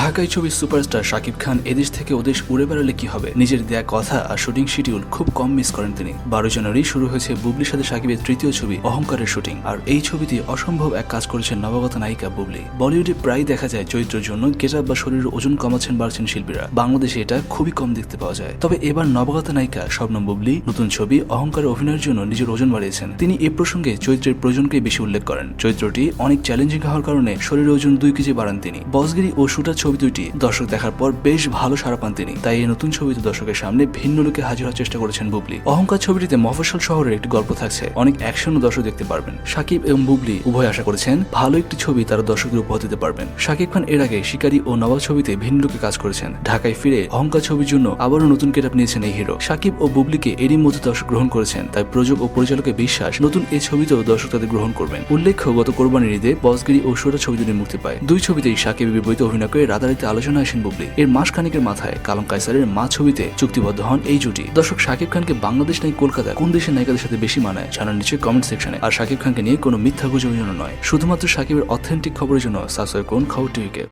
ঢাকায় ছবির সুপারস্টার শাকিব খান এদেশ থেকে ওদেশ উড়ে বেড়ালে কি হবে? নিজের দেয়া কথা আর শুটিং শিডিউল খুব কম মিস করেন তিনি। বারো জানুয়ারি শুরু হয়েছে বুবলির সাথে শাকিবের তৃতীয় ছবি, অহংকারের শুটিং আর এই ছবিতে অসম্ভব এক কাজ করেছেন নবাগত নায়িকা বুবলি। বলিউডে প্রায় দেখা যায় চরিত্রের জন্য গেট বা শরীরের ওজন কমাচ্ছেন বাড়ছেন শিল্পীরা। বাংলাদেশে এটা খুবই কম দেখতে পাওয়া যায়। তবে এবার নবাগত নায়িকা শবনম বুবলি নতুন ছবি, অহংকারে অভিনয়ের জন্য নিজের ওজন বাড়িয়েছেন। তিনি এ প্রসঙ্গে চরিত্রের প্রয়োজনকে বেশি উল্লেখ করেন। চরিত্রটি অনেক চ্যালেঞ্জিং হওয়ার কারণে শরীরের ওজন দুই কেজি বাড়ান তিনি। বসগিরি ও শুটার ছবি দুইটি। দর্শক দেখার পর বেশ ভালো সাড়া পান তিনি। তাই এই নতুন ছবিতে দর্শকের সামনে ভিন্ন লোকে হাজির হওয়ার চেষ্টা করেছেন বুবলি। অহংকার ছবিটিতে মফস্বল শহরের একটি গল্প থাকছে। অনেক অ্যাকশন দর্শক দেখতে পারবেন। সাকিব এবং বুবলি উভয় আশা করেছেন ভালো একটি ছবি তারা দর্শকদের উপহার দিতে পারবেন। শাকিব খান এর আগে শিকারী ও নবাব ছবিতে ভিন্ন লোকে কাজ করেছেন। ঢাকায় ফিরে অহংকার ছবির জন্য আবারও নতুন কেটাপ নিয়েছেন এই হিরো সাকিব ও বুবলিকে এরই মধ্যে দর্শক গ্রহণ করেছেন। তাই প্রযোজক ও পরিচালকের বিশ্বাস, নতুন এই ছবিতেও দর্শক তাদের গ্রহণ করবেন। উল্লেখ্য, গত কোরবানির ঈদে বসগিরি ও সুরা ছবি দুটি মুক্তি পায়। দুই ছবিতেই সাকিবের বিপরীতে অভিনয় করে রাতারাতি আলোচনা আসেন বুবলি। এর মাস খানিকের মাথায় কালম কাইসারের মা ছবিতে চুক্তিবদ্ধ হন এই জুটি। দর্শক শাকিব খানকে বাংলাদেশ নাই কলকাতা কোন দেশের নায়িকাদের সাথে বেশি মানায় জানার নিচে কমেন্ট সেকশনে আর শাকিব খানকে নিয়ে কোনো মিথ্যা গুজবের জন্য নয়। শুধুমাত্র শাকিবের অথেন্টিক খবরের জন্য সাবস্ক্রাইব করুন খবর টিভিকে।